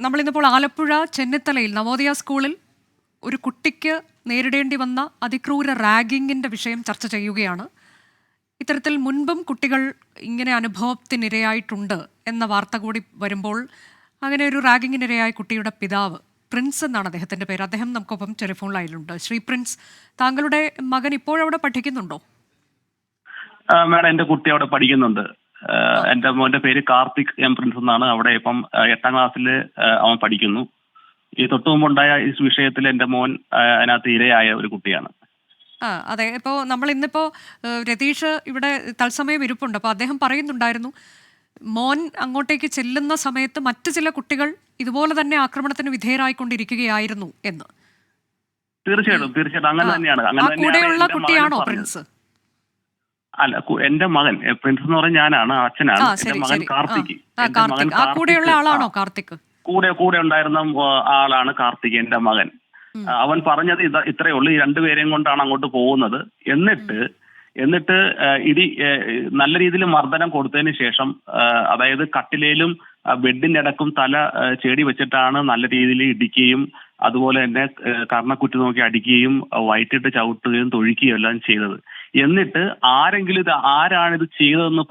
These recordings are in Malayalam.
നമ്മളിന്നിപ്പോൾ ആലപ്പുഴ ചെന്നിത്തലയിൽ നവോദയ സ്കൂളിൽ ഒരു കുട്ടിക്ക് നേരിടേണ്ടി വന്ന അതിക്രൂര റാഗിങ്ങിന്റെ വിഷയം ചർച്ച ചെയ്യുകയാണ്. ഇത്തരത്തിൽ മുൻപും കുട്ടികൾ ഇങ്ങനെ അനുഭവത്തിനിരയായിട്ടുണ്ട് എന്ന വാർത്ത കൂടി വരുമ്പോൾ അങ്ങനെ ഒരു റാഗിങ്ങിനിരയായ കുട്ടിയുടെ പിതാവ് പ്രിൻസ് എന്നാണ് അദ്ദേഹത്തിന്റെ പേര്. അദ്ദേഹം നമുക്കൊപ്പം ടെലിഫോൺ ലൈനിലുണ്ട്. ശ്രീ പ്രിൻസ് താങ്കളുടെ മകൻ ഇപ്പോഴവിടെ പഠിക്കുന്നുണ്ടോ? മാഡം എന്റെ കുട്ടി അവിടെ പഠിക്കുന്നുണ്ട്. എന്റെ മോന്റെ പേര് കാർത്തിക് എം പ്രിൻസ് എന്നാണ്. അവിടെ ഇപ്പം എട്ടാം ക്ലാസ്സിൽ അവൻ പഠിക്കുന്നു. ഈ തൊട്ടു മുമ്പുണ്ടായ ഈ വിഷയത്തിൽ എന്റെ മോൻ അതിനകത്ത് ഇരയായ ഒരു കുട്ടിയാണ്. ആ അതെ. ഇപ്പോൾ നമ്മൾ ഇന്നിപ്പോ രതീഷ് ഇവിടെ തത്സമയം ഇരിപ്പുണ്ട്. അപ്പോൾ അദ്ദേഹം പറയുന്നുണ്ടായിരുന്നു മോൻ അങ്ങോട്ടേക്ക് ചെല്ലുന്ന സമയത്ത് മറ്റു ചില കുട്ടികൾ ഇതുപോലെ തന്നെ ആക്രമണത്തിന് വിധേയരായിക്കൊണ്ടിരിക്കുകയായിരുന്നു എന്ന്. തീർച്ചയായിട്ടും തീർച്ചയായിട്ടും. അങ്ങനെ തന്നെയാണ്. കൂടെയുള്ള കുട്ടിയാണോ പ്രിൻസ്? അല്ല എന്റെ മകൻ പ്രിൻസ് എന്ന് പറഞ്ഞ ഞാനാണ് അച്ഛനാണ്. എന്റെ മകൻ കാർത്തിക് എന്റെ മകൻ കൂടെയുള്ള ആളാണോ കാർത്തിക് കൂടെ കൂടെ ഉണ്ടായിരുന്ന ആളാണ് കാർത്തിക് എന്റെ മകൻ. അവൻ പറഞ്ഞത് ഇത് ഇത്രയേ ഉള്ളൂ. ഈ രണ്ടുപേരെയും കൊണ്ടാണ് അങ്ങോട്ട് പോകുന്നത്. എന്നിട്ട് എന്നിട്ട് ഇടി നല്ല രീതിയിൽ മർദ്ദനം കൊടുത്തതിന് ശേഷം അതായത് കട്ടിലേലും ബെഡിന്റെ ബെഡിനടക്കും തല ചേടി വെച്ചിട്ടാണ് നല്ല രീതിയിൽ ഇടിക്കുകയും അതുപോലെ തന്നെ കർണക്കുറ്റി നോക്കി അടിക്കുകയും വയറ്റിട്ട് ചവിട്ടുകയും തൊഴിക്കുകയും എല്ലാം ചെയ്തത്. എന്നിട്ട് ആരെങ്കിലും ഇത് ആരാണിത് ഇത് ചെയ്തതെന്ന്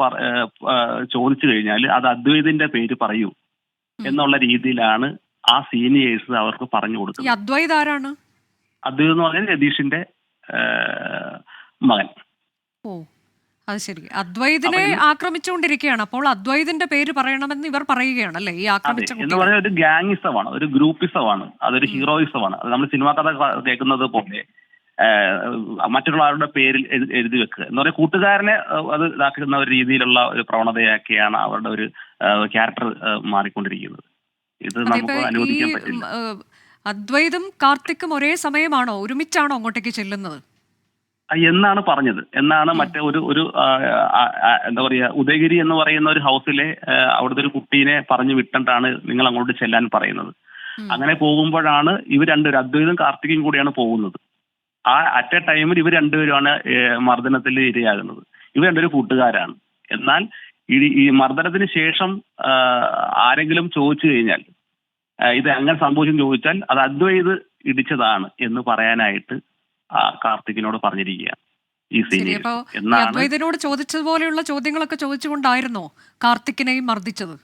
ചോദിച്ചു കഴിഞ്ഞാൽ അത് അദ്വൈതിന്റെ പേര് പറയൂ എന്നുള്ള രീതിയിലാണ് ആ സീനിയേഴ്സ് അവർക്ക് പറഞ്ഞു കൊടുക്കുന്നത്. അദ്വൈത് ആരാണ്? അദ്വൈത് എന്ന് പറഞ്ഞാൽ രതീഷിന്റെ മകൻ. ഓ അത് ശരി. അദ്വൈതിനെ ആക്രമിച്ചുകൊണ്ടിരിക്കുകയാണ്. അപ്പോൾ അദ്വൈതിന്റെ പേര് പറയണമെന്ന് ഇവർ പറയുകയാണ് അല്ലേ ഈ ആക്രമിച്ച എന്ന് പറഞ്ഞാൽ ഒരു ഗാങ്ങിസമാണ് ഒരു ഗ്രൂപ്പിസമാണ് അതൊരു ഹീറോയിസമാണ്. അത് നമ്മൾ സിനിമാ കഥ കേൾക്കുന്നത് പോലെ മറ്റുള്ളവരുടെ പേരിൽ എഴുതി വെക്കുക. എന്ന് പറയുക കൂട്ടുകാരനെ അത് ഇതാക്കുന്ന ഒരു രീതിയിലുള്ള ഒരു പ്രവണതയാക്കിയാണ് അവരുടെ ഒരു ക്യാരക്ടർ മാറിക്കൊണ്ടിരിക്കുന്നത്. ഇത് നമുക്ക് അനുവദിക്കാൻ പറ്റില്ല. അദ്വൈതം കാർത്തിക്കും ഒരേ സമയമാണോ? ഒരുമിച്ചാണോ അങ്ങോട്ടേക്ക് ചെല്ലുന്നത്? എന്നാണ് പറഞ്ഞത്. എന്നാണ് മറ്റേ ഒരു ഒരു എന്താ പറയുക ഉദയഗിരി എന്ന് പറയുന്ന ഒരു ഹൗസിലെ അവിടുത്തെ ഒരു കുട്ടീനെ പറഞ്ഞു വിട്ടിട്ടാണ് നിങ്ങൾ അങ്ങോട്ട് ചെല്ലാൻ പറയുന്നത്. അങ്ങനെ പോകുമ്പോഴാണ് ഇവർ രണ്ടുപേരും അദ്വൈതം കാർത്തികയും കൂടിയാണ് പോകുന്നത്. ആ അറ്റ് എ ടൈമിൽ ഇവർ രണ്ടുപേരുമാണ് മർദ്ദനത്തിൽ ഇരയാകുന്നത്. ഇവർ രണ്ടുപേരും കൂട്ടുകാരാണ്. എന്നാൽ ഈ മർദ്ദനത്തിന് ശേഷം ആരെങ്കിലും ചോദിച്ചു കഴിഞ്ഞാൽ ഇത് അങ്ങനെ സംഭവിച്ചെന്ന് ചോദിച്ചാൽ അത് അദ്വൈത് ഇടിച്ചതാണ് എന്ന് പറയാനായിട്ട് ആ കാർത്തികിനോട് പറഞ്ഞിരിക്കുകയാണ്. ഈ സീനിയർ എന്നാണ് അദ്വൈതിനോട് ചോദിച്ചതുപോലെയുള്ള ചോദ്യങ്ങളൊക്കെ ചോദിച്ചുകൊണ്ടായിരുന്നോ കാർത്തിക്കിനെയും മർദ്ദിച്ചത്?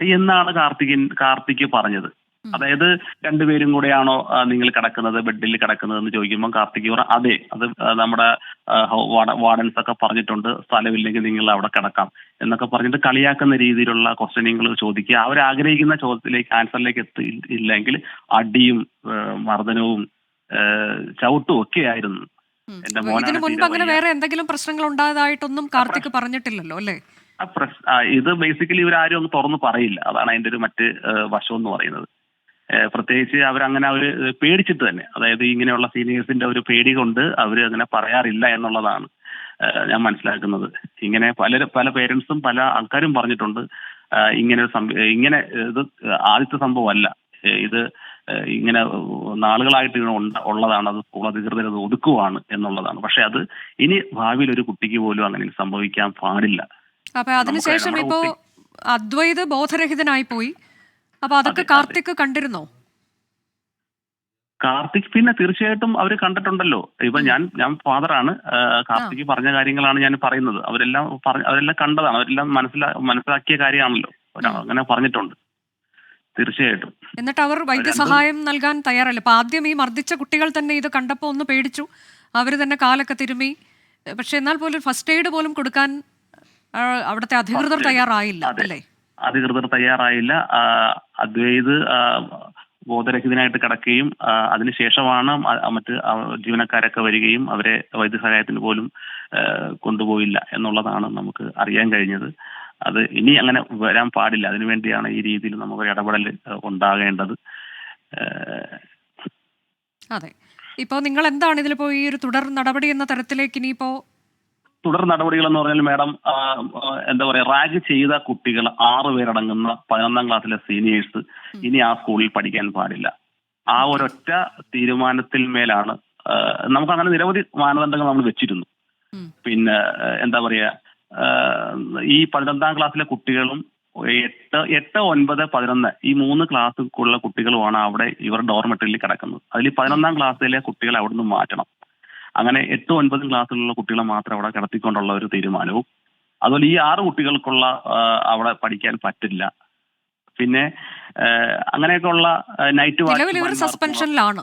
എന്നാണ് കാർത്തികൻ കാർത്തിക് പറഞ്ഞത്. അതായത് രണ്ടുപേരും കൂടെയാണോ നിങ്ങൾ കിടക്കുന്നത് ബെഡിൽ കിടക്കുന്നത് എന്ന് ചോദിക്കുമ്പോൾ കാർത്തിക് പറ അതെ അത് നമ്മുടെ വാർഡൻസ് ഒക്കെ പറഞ്ഞിട്ടുണ്ട് സ്ഥലമില്ലെങ്കിൽ നിങ്ങൾ അവിടെ കിടക്കാം എന്നൊക്കെ പറഞ്ഞിട്ട് കളിയാക്കുന്ന രീതിയിലുള്ള ക്വസ്റ്റ്യനിങ്ങൾ ചോദിക്കുക. അവർ ആഗ്രഹിക്കുന്ന ചോദ്യത്തിലേക്ക് ആൻസറിലേക്ക് എത്തി ഇല്ലെങ്കിൽ അടിയും മർദ്ദനവും ചവിട്ടും ഒക്കെ ആയിരുന്നു. എന്റെ മുൻപ് അങ്ങനെ വേറെ എന്തെങ്കിലും പ്രശ്നങ്ങൾ ഉണ്ടായതായിട്ടൊന്നും കാർത്തിക് പറഞ്ഞിട്ടില്ലല്ലോ അല്ലേ? ഇത് ബേസിക്കലി ഇവരാരും ഒന്ന് തുറന്നു പറയില്ല. അതാണ് അതിന്റെ ഒരു മറ്റ് വശം എന്ന് പറയുന്നത്. പ്രത്യേകിച്ച് അവരങ്ങനെ അവർ പേടിച്ചിട്ട് തന്നെ. അതായത് ഇങ്ങനെയുള്ള സീനിയേഴ്സിന്റെ ഒരു പേടി കൊണ്ട് അവർ അങ്ങനെ പറയാറില്ല എന്നുള്ളതാണ് ഞാൻ മനസ്സിലാക്കുന്നത്. ഇങ്ങനെ പല പല പേരൻസും പല ആൾക്കാരും പറഞ്ഞിട്ടുണ്ട് ഇങ്ങനെ ഇങ്ങനെ ഇത് ആദ്യത്തെ സംഭവമല്ല. അല്ല ഇത് ഇങ്ങനെ നാളുകളായിട്ട് ഇങ്ങനെ ഉള്ളതാണ് അത് സ്കൂൾ അധികൃതർ അത് ഒതുക്കുവാണ് എന്നുള്ളതാണ്. പക്ഷെ അത് ഇനി ഭാവിയിൽ ഒരു കുട്ടിക്ക് പോലും അങ്ങനെ സംഭവിക്കാൻ പാടില്ല. അപ്പൊ അതിനുശേഷം ഇപ്പോ അദ്വൈത് ബോധരഹിതനായി പോയി. അപ്പൊ അതൊക്കെ അതെ, അതെ. കാർത്തിക് കണ്ടിരുന്നോ? കാർത്തിക് പിന്നെ തീർച്ചയായിട്ടും അവർ കണ്ടിട്ടുണ്ടല്ലോ. ഇപ്പൊ ഞാൻ ഞാൻ ഫാദറാണ് കാർത്തിക് പറഞ്ഞ കാര്യങ്ങളാണ് ഞാൻ പറയുന്നത്. അവരെല്ലാം പറഞ്ഞ അവരെല്ലാം കണ്ടതാണ്. അവരെല്ലാം മനസ്സിലാ മനസ്സിലാക്കിയ കാര്യമാണല്ലോ. അങ്ങനെ പറഞ്ഞിട്ടുണ്ട്. തീർച്ചയായിട്ടും. എന്നിട്ട് അവർ വൈദ്യസഹായം നൽകാൻ തയ്യാറല്ല? അപ്പൊ ആദ്യം ഈ മർദ്ദിച്ച കുട്ടികൾ തന്നെ ഇത് കണ്ടപ്പോൾ ഒന്ന് പേടിച്ചു. അവർ തന്നെ കാലൊക്കെ തിരുമ്മി. പക്ഷെ എന്നാൽ പോലും ഫസ്റ്റ് എയ്ഡ് പോലും കൊടുക്കാൻ അവിടുത്തെ അധികൃതർ തയ്യാറായില്ല. അല്ലേ? അധികൃതർ തയ്യാറായില്ല. അദ്വൈത് ബോധരഹിതനായിട്ട് കിടക്കുകയും അതിനുശേഷമാണ് മറ്റ് ജീവനക്കാരൊക്കെ വരികയും അവരെ വൈദ്യസഹായത്തിന് പോലും കൊണ്ടുപോയില്ല എന്നുള്ളതാണ് നമുക്ക് അറിയാൻ കഴിഞ്ഞത്. അത് ഇനി അങ്ങനെ വരാൻ പാടില്ല. അതിനുവേണ്ടിയാണ് ഈ രീതിയിൽ നമുക്ക് ഇടപെടൽ ഉണ്ടാകേണ്ടത്. അതെ. ഇപ്പോ നിങ്ങൾ എന്താണ് ഇതിലിപ്പോ ഈ ഒരു തുടർ നടപടി എന്ന തരത്തിലേക്ക് ഇനിയിപ്പോ തുടർ നടപടികൾ എന്ന് പറഞ്ഞാൽ മാഡം എന്താ പറയാ റാഗ് ചെയ്ത കുട്ടികൾ ആറ് പേരടങ്ങുന്ന പതിനൊന്നാം ക്ലാസ്സിലെ സീനിയേഴ്സ് ഇനി ആ സ്കൂളിൽ പഠിക്കാൻ പാടില്ല. ആ ഒരൊറ്റ തീരുമാനത്തിൽ മേലാണ് നമുക്ക് അങ്ങനെ നിരവധി മാനദണ്ഡങ്ങൾ നമ്മൾ വെച്ചിരുന്നു. പിന്നെ എന്താ പറയാ ഈ പതിനൊന്നാം ക്ലാസ്സിലെ കുട്ടികളും എട്ട് എട്ട് ഒൻപത് പതിനൊന്ന് ഈ മൂന്ന് ക്ലാസ്സുള്ള കുട്ടികളുമാണ് അവിടെ ഇവർ ഡോർമെറ്ററിയിൽ കിടക്കുന്നത്. അതിൽ പതിനൊന്നാം ക്ലാസ്സിലെ കുട്ടികളെ അവിടുന്ന് മാറ്റണം. അങ്ങനെ എട്ട് ഒൻപതും ക്ലാസ്സിലുള്ള കുട്ടികളെ മാത്രം അവിടെ കിടത്തിക്കൊണ്ടുള്ള ഒരു തീരുമാനവും അതുപോലെ ഈ ആറ് കുട്ടികൾക്കുള്ള അവിടെ പഠിക്കാൻ പറ്റില്ല പിന്നെ അങ്ങനെയൊക്കെ അങ്ങനെയൊക്കെയുള്ള നൈറ്റ് സസ്പെൻഷനിലാണ്?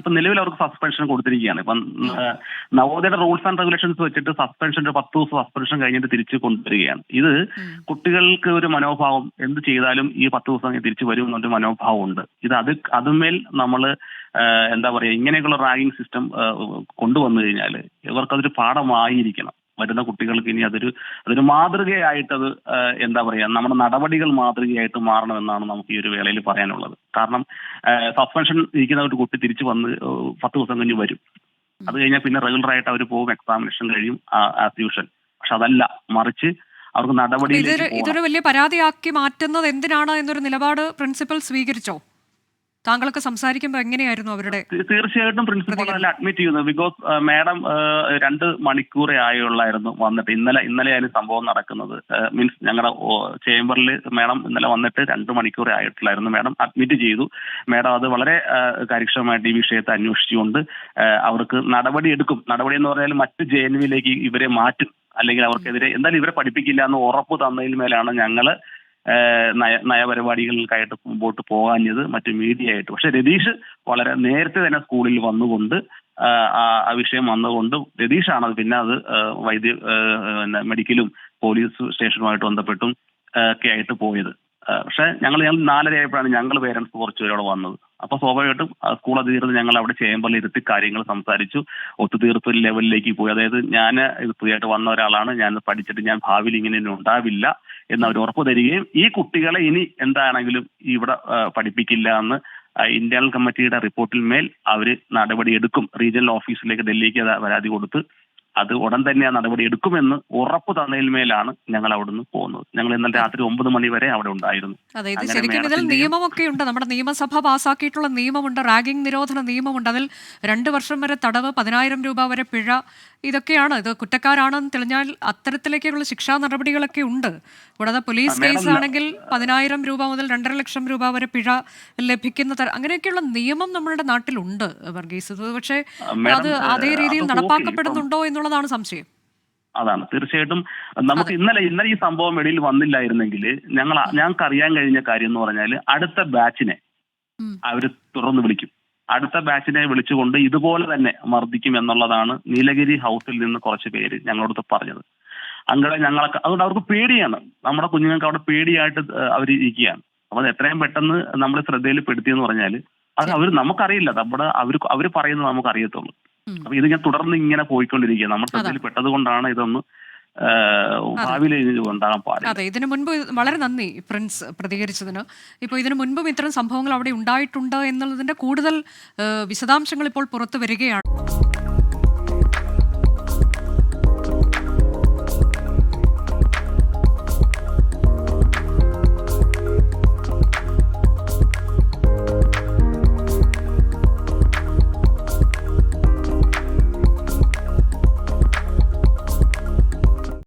ഇപ്പൊ നിലവിൽ അവർക്ക് സസ്പെൻഷൻ കൊടുത്തിരിക്കുകയാണ്. ഇപ്പം നവോദയയുടെ റൂൾസ് ആൻഡ് റെഗുലേഷൻസ് വെച്ചിട്ട് സസ്പെൻഷൻ ഒരു പത്ത് ദിവസം സസ്പെൻഷൻ കഴിഞ്ഞിട്ട് തിരിച്ചു കൊണ്ടുവരികയാണ്. ഇത് കുട്ടികൾക്ക് ഒരു മനോഭാവം എന്ത് ചെയ്താലും ഈ പത്ത് ദിവസം തിരിച്ചു വരും എന്നൊരു മനോഭാവം ഉണ്ട് ഇത് അത് അതുമേൽ നമ്മൾ എന്താ പറയാ ഇങ്ങനെയൊക്കെയുള്ള റാഗിംഗ് സിസ്റ്റം കൊണ്ടുവന്നു കഴിഞ്ഞാൽ ഇവർക്കതൊരു പാഠമായിരിക്കണം. വരുന്ന കുട്ടികൾക്ക് ഇനി അതൊരു അതൊരു മാതൃകയായിട്ട് അത് എന്താ പറയാ നമ്മുടെ നടപടികൾ മാതൃകയായിട്ട് മാറണമെന്നാണ് നമുക്ക് ഈ ഒരു വേളയിൽ പറയാനുള്ളത്. കാരണം സസ്പെൻഷൻ ഇരിക്കുന്ന ഒരു കുട്ടി തിരിച്ചു വന്ന് പത്ത് ദിവസം കഴിഞ്ഞ് വരും. അത് കഴിഞ്ഞാൽ പിന്നെ റെഗുലർ ആയിട്ട് അവർ പോകും എക്സാമിനേഷൻ കഴിയും ആസ് യൂഷ്വൽ പക്ഷെ അതല്ല മറിച്ച് അവർക്ക് നടപടി. ഇതൊരു വലിയ പരാതിയാക്കി മാറ്റുന്നത് എന്തിനാണ് എന്നൊരു നിലപാട് പ്രിൻസിപ്പൽ സ്വീകരിച്ചോ? താങ്കളൊക്കെ സംസാരിക്കുമ്പോൾ എങ്ങനെയായിരുന്നു അവരുടെ തീർച്ചയായിട്ടും പ്രിൻസിപ്പൾ അല്ല അഡ്മിറ്റ് ചെയ്യുന്നത്. ബിക്കോസ് മാഡം രണ്ട് മണിക്കൂറേ ആയുള്ളായിരുന്നു വന്നിട്ട്. ഇന്നലെ ഇന്നലെ ആയിരുന്നു സംഭവം നടക്കുന്നത്. മീൻസ് ഞങ്ങളുടെ ചേംബറിൽ മാഡം ഇന്നലെ വന്നിട്ട് രണ്ട് മണിക്കൂറേ ആയിട്ടുള്ളായിരുന്നു. മാഡം അഡ്മിറ്റ് ചെയ്തു. മാഡം അത് വളരെ കാര്യക്ഷമമായിട്ട് ഈ വിഷയത്തെ അന്വേഷിച്ചുകൊണ്ട് അവർക്ക് നടപടി എടുക്കും. നടപടി എന്ന് പറഞ്ഞാൽ മറ്റ് ജെ എൻ വിയിലേക്ക് ഇവരെ മാറ്റും. അല്ലെങ്കിൽ അവർക്കെതിരെ എന്തായാലും ഇവരെ പഠിപ്പിക്കില്ല എന്ന് ഉറപ്പ് തന്നതിന് മേലാണ് ഞങ്ങൾ നയ നയപരിപാടികൾക്കായിട്ട് മുമ്പോട്ട് പോകാഞ്ഞത് മറ്റു മീഡിയ ആയിട്ട് പക്ഷെ രതീഷ് വളരെ നേരത്തെ തന്നെ സ്കൂളിൽ വന്നുകൊണ്ട് ആ വിഷയം വന്നുകൊണ്ട് രതീഷാണ് അത് പിന്നെ അത് വൈദ്യ മെഡിക്കലും പോലീസ് സ്റ്റേഷനുമായിട്ട് ബന്ധപ്പെട്ടും ഒക്കെ ആയിട്ട് പോയത്. പക്ഷെ ഞങ്ങൾ ഞങ്ങൾ നാലരയായപ്പോഴാണ് ഞങ്ങൾ പേരൻസ് കുറച്ച് പേരോട് വന്നത്. അപ്പൊ സ്വാഭാവികമായിട്ടും സ്കൂൾ അധികൃതർ ഞങ്ങൾ അവിടെ ചേമ്പറിൽ ഇരുത്തി കാര്യങ്ങൾ സംസാരിച്ചു. ഒത്തുതീർപ്പ് ലെവലിലേക്ക് പോയി. അതായത് ഞാൻ ഇത് പുതിയതായിട്ട് വന്ന ഒരാളാണ്. ഞാൻ പഠിച്ചിട്ട് ഞാൻ ഭാവിയിൽ ഇങ്ങനെ ഉണ്ടാവില്ല എന്ന് അവർ ഉറപ്പ് തരികയും ഈ കുട്ടികളെ ഇനി എന്താണെങ്കിലും ഇവിടെ പഠിപ്പിക്കില്ല എന്ന് ഇന്റേണൽ കമ്മിറ്റിയുടെ റിപ്പോർട്ടിൽ മേൽ അവർ നടപടിയെടുക്കും. റീജിയണൽ ഓഫീസിലേക്ക് ഡൽഹിക്ക് പരാതി കൊടുത്ത് അത് ഉടൻ തന്നെ ആ നടപടി എടുക്കുമെന്ന് ഉറപ്പ് തന്നതിൽ മേലാണ് ഞങ്ങൾ അവിടുന്ന് പോകുന്നത് ഞങ്ങൾ ഇന്നലെ രാത്രി ഒമ്പത് മണി വരെ അവിടെ ഉണ്ടായിരുന്നു. അതെ ഇത് ശരിക്കും ഇതിൽ നിയമമൊക്കെ ഉണ്ട്. നമ്മുടെ നിയമസഭ പാസാക്കിയിട്ടുള്ള നിയമമുണ്ട്. റാഗിംഗ് നിരോധന നിയമമുണ്ട്. അതിൽ രണ്ട് വർഷം വരെ തടവ് പതിനായിരം രൂപ വരെ പിഴ ഇതൊക്കെയാണ്. ഇത് കുറ്റക്കാരാണെന്ന് തെളിഞ്ഞാൽ അത്തരത്തിലേക്കുള്ള ശിക്ഷാ നടപടികളൊക്കെ ഉണ്ട്. കൂടാതെ പോലീസ് കേസ് ആണെങ്കിൽ പതിനായിരം രൂപ മുതൽ രണ്ടര ലക്ഷം രൂപ വരെ പിഴ ലഭിക്കുന്ന തര അങ്ങനെയൊക്കെയുള്ള നിയമം നമ്മളുടെ നാട്ടിലുണ്ട് വർഗീസ്. പക്ഷേ അത് അതേ രീതിയിൽ നടപ്പാക്കപ്പെടുന്നുണ്ടോ ഓക്കേ. എന്നുള്ളതാണ് സംശയം. അതാണ്. തീർച്ചയായിട്ടും നമുക്ക് ഇന്നലെ ഇന്നലെ ഈ സംഭവം വെളിയിൽ വന്നില്ലായിരുന്നെങ്കിൽ ഞങ്ങൾ ഞങ്ങൾക്ക് അറിയാൻ കഴിഞ്ഞ കാര്യം എന്ന് പറഞ്ഞാൽ അടുത്ത ബാച്ചിനെ. അവർ തുറന്നു വിളിക്കും. അടുത്ത ബാച്ചിനെ വിളിച്ചുകൊണ്ട് ഇതുപോലെ തന്നെ മർദ്ദിക്കും എന്നുള്ളതാണ് നീലഗിരി ഹൗസിൽ നിന്ന് കുറച്ച് പേര് ഞങ്ങളോട് പറഞ്ഞത്. അങ്ങനെ ഞങ്ങളൊക്കെ അതുകൊണ്ട് അവർക്ക് പേടിയാണ്. നമ്മുടെ കുഞ്ഞുങ്ങൾക്ക് അവിടെ പേടിയായിട്ട് അവർ ഇരിക്കുകയാണ് അപ്പൊ അത് എത്രയും പെട്ടെന്ന് നമ്മൾ ശ്രദ്ധയിൽ പെടുത്തിയെന്ന് പറഞ്ഞാൽ അത് അവർ നമുക്കറിയില്ല. നമ്മുടെ അവർ അവർ പറയുന്നത് നമുക്ക് അറിയത്തുള്ളൂ അപ്പൊ ഇത് ഞാൻ തുടർന്ന് ഇങ്ങനെ പോയിക്കൊണ്ടിരിക്കുക നമ്മുടെ ശ്രദ്ധയിൽ പെട്ടത് കൊണ്ടാണ് ഇതൊന്ന് അതെ. ഇതിനു മുൻപ് വളരെ നന്ദി പ്രിൻസ് പ്രതികരിച്ചതിന്. ഇപ്പോൾ ഇതിനു മുൻപും ഇത്തരം സംഭവങ്ങൾ അവിടെ ഉണ്ടായിട്ടുണ്ട് എന്നുള്ളതിന്റെ കൂടുതൽ വിശദാംശങ്ങൾ ഇപ്പോൾ പുറത്തു വരികയാണ്.